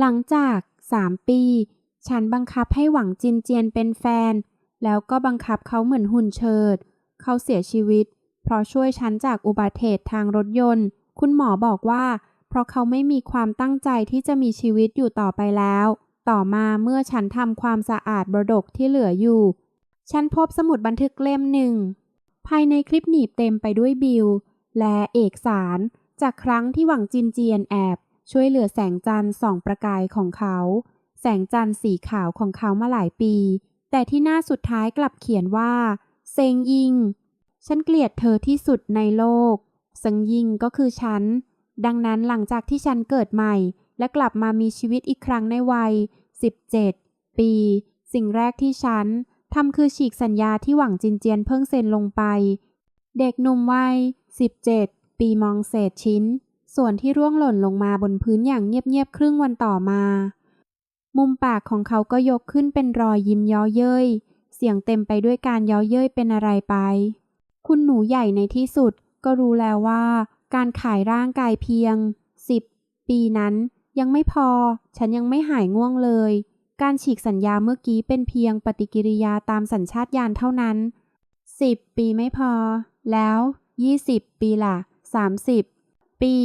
หลังจากสามปี ฉันบังคับให้หวังจินเจียนเป็นแฟน แล้วก็บังคับเขาเหมือนหุ่นเชิด เขาเสียชีวิต เพราะช่วยฉันจากอุบัติเหตุทางรถยนต์ คุณหมอบอกว่า เพราะเขาไม่มีความตั้งใจที่จะมีชีวิตอยู่ต่อไปแล้ว ต่อมาเมื่อฉันทำความสะอาดบรดกที่เหลืออยู่ ฉันพบสมุดบันทึกเล่มหนึ่ง ภายในคลิปหนีบเต็มไปด้วยบิลและเอกสาร จากครั้งที่หวังจินเจียนแอบ ช่วยเหลือแสงจันทร์ส่องประกายของเขา แสงจันทร์สีขาวของเขามาหลายปี แต่ที่หน้าสุดท้ายกลับเขียนว่าเซงยิง ฉันเกลียดเธอที่สุดในโลกเซงยิงก็คือฉัน ดังนั้นหลังจากที่ฉันเกิดใหม่ และกลับมามีชีวิตอีกครั้งในวัย 17 ปี สิ่งแรกที่ฉันทำคือฉีกสัญญาที่หวังจินเจียนเพิ่งเซ็นลงไป เด็กหนุ่มวัย 17 ปีมองเศษชิ้น ส่วนที่ร่วงหล่นลงมาบนพื้นอย่างเงียบๆครึ่งวันต่อมา มุมปากของเขาก็ยกขึ้นเป็นรอยยิ้มย้อเย้ย เสียงเต็มไปด้วยการย้อเย้ยเป็นอะไรไป คุณหนูใหญ่ในที่สุดก็รู้แล้วว่า การขายร่างกายเพียง 10 ปีนั้น ยังไม่พอ ฉันยังไม่หายง่วงเลย การฉีกสัญญาเมื่อกี้เป็นเพียงปฏิกิริยาตามสัญชาตญาณเท่านั้น 10 ปีไม่พอ แล้ว 20 ปีล่ะ 30 ปี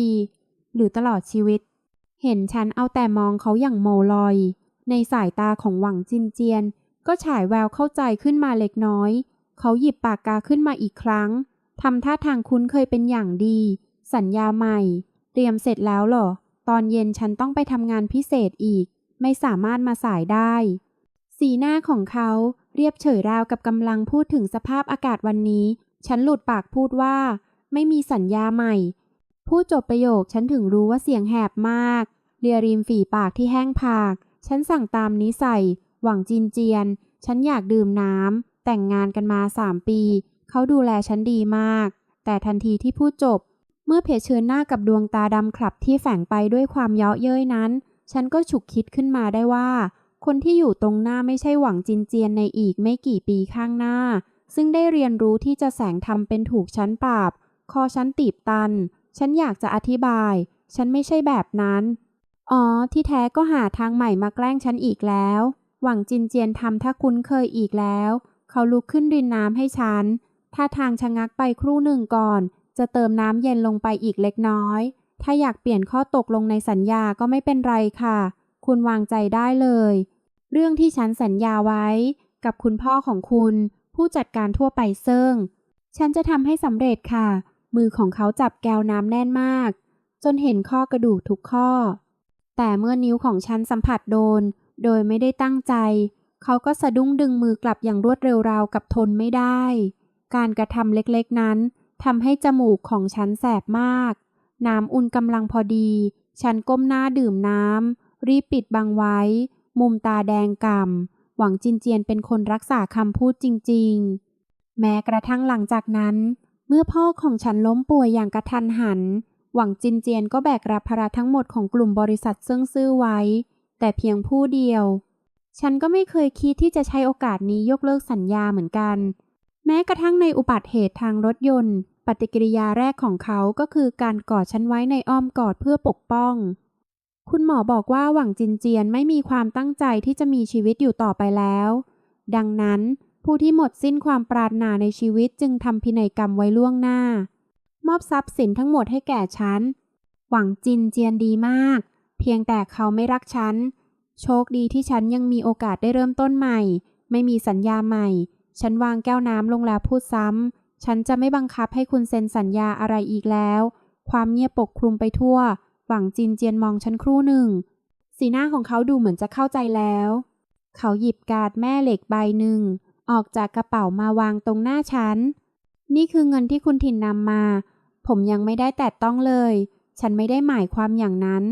หรือตลอดชีวิต เห็นฉันเอาแต่มองเขาอย่างโมลอย ในสายตาของหวังจินเจียน ก็ฉายแววเข้าใจขึ้นมาเล็กน้อย เขาหยิบปากกาขึ้นมาอีกครั้งทำท่าทางคุ้นเคยเป็นอย่างดี สัญญาใหม่ เตรียมเสร็จแล้วเหรอ ตอนเย็นฉันต้องไปทำงานพิเศษอีก ไม่สามารถมาสายได้ สีหน้าของเขาเรียบเฉยราวกับกำลังพูดถึงสภาพอากาศวันนี้ ฉันหลุดปากพูดว่า ไม่มีสัญญาใหม่ พูดจบประโยคฉันถึงรู้ว่าเสียงแหบมากเลียริมฝีปากที่แห้งผาก ฉันสั่งตามนิสัย หวังจินเจียน ฉันอยากดื่มน้ำ แต่งงานกันมาสามปี เขาดูแลฉันดีมาก แต่ทันทีที่พูดจบ เมื่อเผชิญหน้ากับดวงตาดำขลับที่แฝงไปด้วยความเยาะเย้ยนั้น ฉันก็ฉุกคิดขึ้นมาได้ว่า คนที่อยู่ตรงหน้าไม่ใช่หวังจินเจียนในอีกไม่กี่ปีข้างหน้า ซึ่งได้เรียนรู้ที่จะแสงทำเป็นถูกชั้นปราบ คอชั้นตีบตัน ฉันอยากจะอธิบาย ฉันไม่ใช่แบบนั้น อ๋อ ที่แท้ก็หาทางใหม่มาแกล้งฉันอีกแล้ว หวังจินเจียนทำถ้าคุ้นเคยอีกแล้ว เขาลุกขึ้นรินน้ำให้ฉัน ถ้าทางชะงักไปครู่หนึ่งก่อน จะเติมน้ำเย็นลงไปอีกเล็กน้อย ถ้าอยากเปลี่ยนข้อตกลงในสัญญาก็ไม่เป็นไรค่ะ คุณวางใจได้เลย เรื่องที่ฉันสัญญาไว้ กับคุณพ่อของคุณ ผู้จัดการทั่วไปเซิ่งฉันจะทำให้สำเร็จค่ะ มือของเขาจับแก้วน้ำแน่นมาก จนเห็นข้อกระดูกทุกข้อ แต่เมื่อนิ้วของฉันสัมผัสโดน โดยไม่ได้ตั้งใจ เขาก็สะดุ้งดึงมือกลับอย่างรวดเร็วราวกับทนไม่ได้ การกระทำเล็กๆนั้นทำให้จมูกของฉันแสบมาก น้ำอุ่นกำลังพอดี ฉันก้มหน้าดื่มน้ำ รีบปิดบังไว้ มุมตาแดงกำ่ำ หวังจินเจียนเป็นคนรักษาคำพูดจริง ๆ แม้กระทั่งหลังจากนั้น เมื่อพ่อของฉันล้มป่วยอย่างกระทันหัน หวังจินเจียนก็แบกรับภาระทั้งหมดของกลุ่มบริษัทเซิ่งซื่อไว้ แต่เพียงผู้เดียว ฉันก็ไม่เคยคิดที่จะใช้โอกาสนี้ยกเลิกสัญญาเหมือนกัน แม้กระทั่งในอุบัติเหตุทางรถยนต์ ปฏิกิริยาแรกของเขาก็คือการกอดฉันไว้ในอ้อมกอดเพื่อปกป้อง คุณหมอบอกว่าหวังจินเจียนไม่มีความตั้งใจที่จะมีชีวิตอยู่ต่อไปแล้ว ดังนั้น ผู้ที่หมดสิ้นความปรารถนาในชีวิตจึงทำพินัยกรรมไว้ล่วงหน้า มอบทรัพย์สินทั้งหมดให้แก่ฉัน หวังจินเจียนดีมาก เพียงแต่เขาไม่รักฉัน โชคดีที่ฉันยังมีโอกาสได้เริ่มต้นใหม่ ไม่มีสัญญาใหม่ ฉันวางแก้วน้ำลงแล้วพูดซ้ำ ฉันจะไม่บังคับให้คุณเซ็นสัญญาอะไรอีกแล้ว ความเงียบปกคลุมไปทั่ว หวังจินเจียนมองฉันครู่หนึ่ง สีหน้าของเขาดูเหมือนจะเข้าใจแล้ว เขาหยิบการ์ดแม่เหล็กใบหนึ่ง ออกจากกระเป๋ามาวางตรงหน้าฉัน นี่คือเงินที่คุณถิ่นนำมา ผมยังไม่ได้แตะต้องเลย ฉันไม่ได้หมายความอย่างนั้น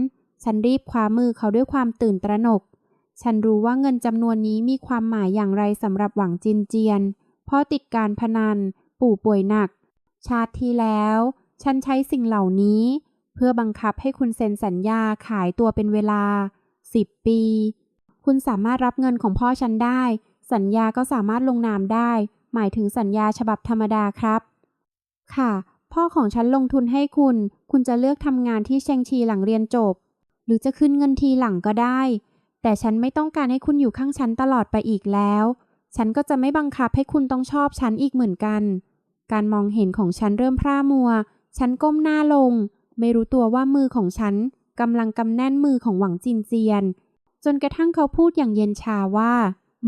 ฉันรีบคว้ามือเขาด้วยความตื่นตระหนก ฉันรู้ว่าเงินจำนวนนี้มีความหมายอย่างไรสำหรับหวังจินเจียน เพราะติดการพนัน ปู่ป่วยหนัก ชาติที่แล้ว ฉันใช้สิ่งเหล่านี้ เพื่อบังคับให้คุณเซ็นสัญญาขายตัวเป็นเวลา 10 ปี คุณสามารถรับเงินของพ่อฉันได้ สัญญาก็สามารถลงนามได้ หมายถึงสัญญาฉบับธรรมดาครับ ค่ะ พ่อของฉันลงทุนให้คุณ คุณจะเลือกทำงานที่เชงชีหลังเรียนจบ หรือจะคืนเงินทีหลังก็ได้ แต่ฉันไม่ต้องการให้คุณอยู่ข้างฉันตลอดไปอีกแล้ว ฉันก็จะไม่บังคับให้คุณต้องชอบฉันอีกเหมือนกัน การมองเห็นของฉันเริ่มพร่ามัว ฉันก้มหน้าลง ไม่รู้ตัวว่ามือของฉันกำลังกำแน่นมือของหวังจินเจียน จนกระทั่งเขาพูดอย่างเย็นชาว่า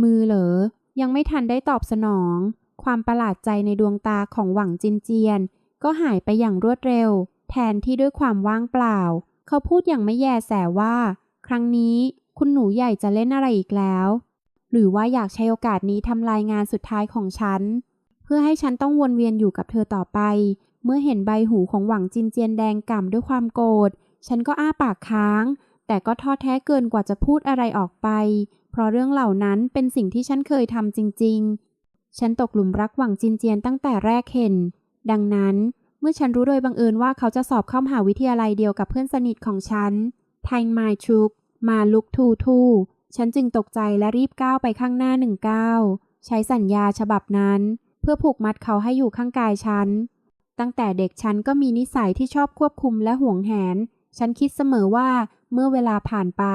มือเหรอ ยังไม่ทันได้ตอบสนอง ความประหลาดใจในดวงตาของหวังจินเจียน ก็หายไปอย่างรวดเร็ว แทนที่ด้วยความว่างเปล่า เขาพูดอย่างไม่แยแสว่า ครั้งนี้คุณหนูใหญ่จะเล่นอะไรอีกแล้ว หรือว่าอยากใช้โอกาสนี้ทำลายงานสุดท้ายของฉัน เพื่อให้ฉันต้องวนเวียนอยู่กับเธอต่อไป เมื่อเห็นใบหูของหวังจินเจียนแดงก่ำด้วยความโกรธ ฉันก็อ้าปากค้าง แต่ก็ท้อแท้เกินกว่าจะพูดอะไรออกไป เพราะเรื่องเหล่านั้นเป็นสิ่งที่ฉันเคยทำจริง ๆ ฉันตกหลุมรักหวังจินเจียนตั้งแต่แรกเห็น ดังนั้นเมื่อฉันรู้โดยบังเอิญว่าเขาจะสอบเข้ามหาวิทยาลัยเดียวกับเพื่อนสนิทของฉัน ไทมายชุก มาลุกทูทู ฉันจึงตกใจและรีบก้าวไปข้างหน้าหนึ่งก้าวใช้สัญญาฉบับนั้น เพื่อผูกมัดเขาให้อยู่ข้างกายฉัน ตั้งแต่เด็กฉันก็มีนิสัยที่ชอบควบคุมและห่วงแหน ฉันคิดเสมอว่าเมื่อเวลาผ่านไป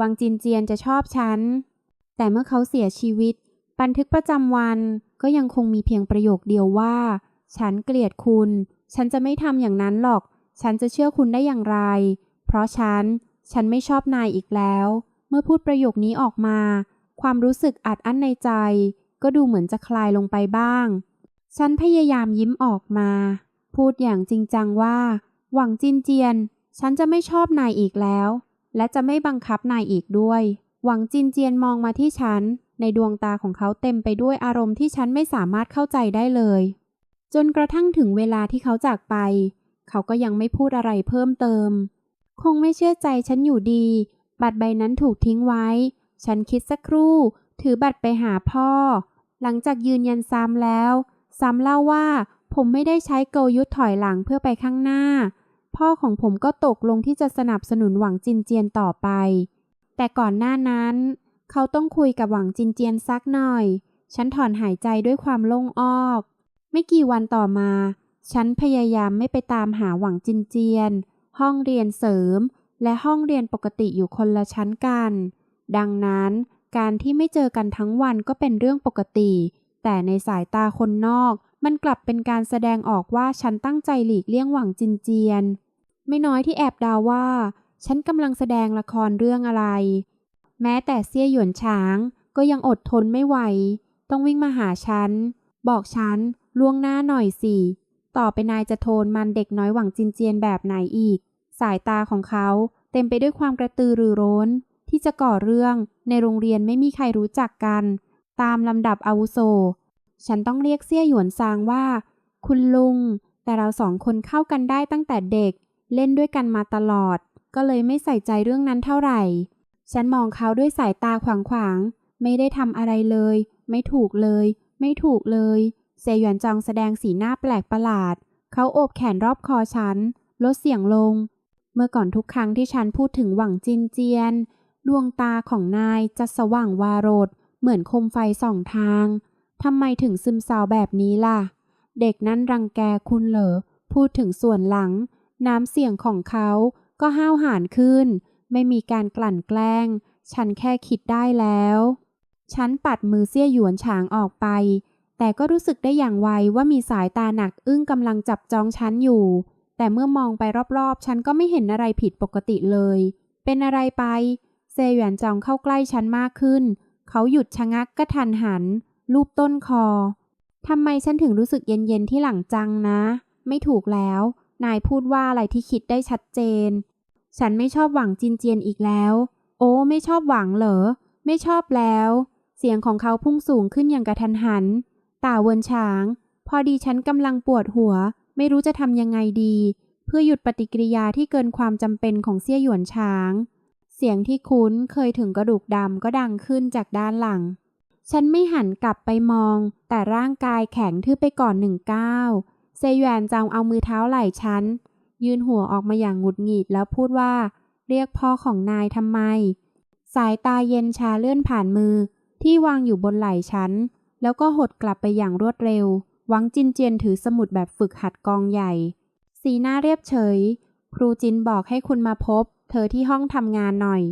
วังจินเจียนจะชอบฉัน แต่เมื่อเขาเสียชีวิต บันทึกประจำวันก็ยังคงมีเพียงประโยคเดียวว่า ฉันเกลียดคุณ ฉันจะไม่ทำอย่างนั้นหรอก ฉันจะเชื่อคุณได้อย่างไร เพราะฉัน ฉันไม่ชอบนายอีกแล้ว เมื่อพูดประโยคนี้ออกมา ความรู้สึกอัดอั้นในใจ ก็ดูเหมือนจะคลายลงไปบ้าง ฉันพยายามยิ้มออกมา พูดอย่างจริงจังว่า หวังจินเจียน ฉันจะไม่ชอบนายอีกแล้ว และจะไม่บังคับนายอีกด้วย หวังจินเจียนมองมาที่ฉัน ในดวงตาของเขาเต็มไปด้วยอารมณ์ที่ฉันไม่สามารถเข้าใจได้เลย จนกระทั่งถึงเวลาที่เขาจากไป เขาก็ยังไม่พูดอะไรเพิ่มเติม คงไม่เชื่อใจฉันอยู่ดี บัตรใบนั้นถูกทิ้งไว้ ฉันคิดสักครู่ ถือบัตรไปหาพ่อ หลังจากยืนยันซ้ำแล้ว ซ้ำเล่าว่าผมไม่ได้ใช้เกลยุทธถอยหลังเพื่อไปข้างหน้า พ่อของผมก็ตกลงที่จะสนับสนุนหวังจินเจียนต่อไป แต่ก่อนหน้านั้น เขาต้องคุยกับหวังจินเจียนสักหน่อย ฉันถอนหายใจด้วยความโล่งออก ไม่กี่วันต่อมา ฉันพยายามไม่ไปตามหาหวังจินเจียน ห้องเรียนเสริม และห้องเรียนปกติอยู่คนละชั้นกัน ดังนั้นการที่ไม่เจอกันทั้งวันก็เป็นเรื่องปกติ แต่ในสายตาคนนอก มันกลับเป็นการแสดงออกว่าฉันตั้งใจหลีกเลี่ยงหวังจินเจียน ไม่น้อยที่แอบดาว่า ฉันกำลังแสดงละครเรื่องอะไร แม้แต่เซี่ยหยวนช้าง ก็ยังอดทนไม่ไหว ต้องวิ่งมาหาฉัน บอกฉันล่วงหน้าหน่อยสิ ต่อไปนายจะโทนมันเด็กน้อยหวังจินเจียนแบบไหนอีก สายตาของเขาเต็มไปด้วยความกระตือรือร้น ที่จะก่อเรื่องในโรงเรียนไม่มีใครรู้จักกัน ตามลำดับอาวุโส ฉันต้องเรียกเซี่ยหยวนซางว่า คุณลุง แต่เราสองคนเข้ากันได้ตั้งแต่เด็ก เล่นด้วยกันมาตลอด ก็เลยไม่ใส่ใจเรื่องนั้นเท่าไหร่ ฉันมองเขาด้วยสายตาขวางๆ ไม่ได้ทำอะไรเลย ไม่ถูกเลย ไม่ถูกเลย เซหยวนจองแสดงสีหน้าแปลกประหลาด เขาโอบแขนรอบคอฉัน ลดเสียงลง เมื่อก่อนทุกครั้งที่ฉันพูดถึงหวังจินเจียน ดวงตาของนายจะสว่างวาโรด เหมือนคมไฟสองทาง ทำไมถึงซึมเศร้าแบบนี้ล่ะ เด็กนั้นรังแกคุณเหรอ พูดถึงส่วนหลัง น้ำเสียงของเขาก็ห้าวหาญขึ้น ไม่มีการกลั่นแกล้ง ฉันแค่คิดได้แล้ว ฉันปัดมือเสี้ยหยวนฉางออกไป แต่ก็รู้สึกได้อย่างไวว่ามีสายตาหนักอึ้งกำลังจับจองฉันอยู่ แต่เมื่อมองไปรอบๆ ฉันก็ไม่เห็นอะไรผิดปกติเลย เป็นอะไรไป เซหยวนจองเข้าใกล้ฉันมากขึ้น เขาหยุดชะงักกระทันหัน ลูบต้นคอ ทำไมฉันถึงรู้สึกเย็นๆที่หลังจังนะ ไม่ถูกแล้ว นายพูดว่าอะไรที่คิดได้ชัดเจน ฉันไม่ชอบหวังจินเจียนอีกแล้ว โอ้ไม่ชอบหวังเหรอ ไม่ชอบแล้ว เสียงของเขาพุ่งสูงขึ้นอย่างกระทันหัน ตาเวินฉาง พอดีฉันกำลังปวดหัว ไม่รู้จะทำยังไงดี เพื่อหยุดปฏิกิริยาที่เกินความจำเป็นของเสี่ยหยวนช้าง เสียงที่คุ้นเคยถึงกระดูกดำก็ดังขึ้นจากด้านหลัง ฉันไม่หันกลับไปมอง แต่ร่างกายแข็งทื่อไปก่อนหนึ่งก้าวเซยวนจางเอามือเท้าไหล่ฉัน ยืนหัวออกมาอย่างหงุดหงิดแล้วพูดว่า เรียกพ่อของนายทำไม สายตาเย็นชาเลื่อนผ่านมือ ที่วางอยู่บนไหล่ฉัน แล้วก็หดกลับไปอย่างรวดเร็ว หวังจินเจียนถือสมุดแบบฝึกหัดกองใหญ่ สีหน้าเรียบเฉย ครูจินบอกให้คุณมาพบ เธอที่ห้องทำงานหน่อย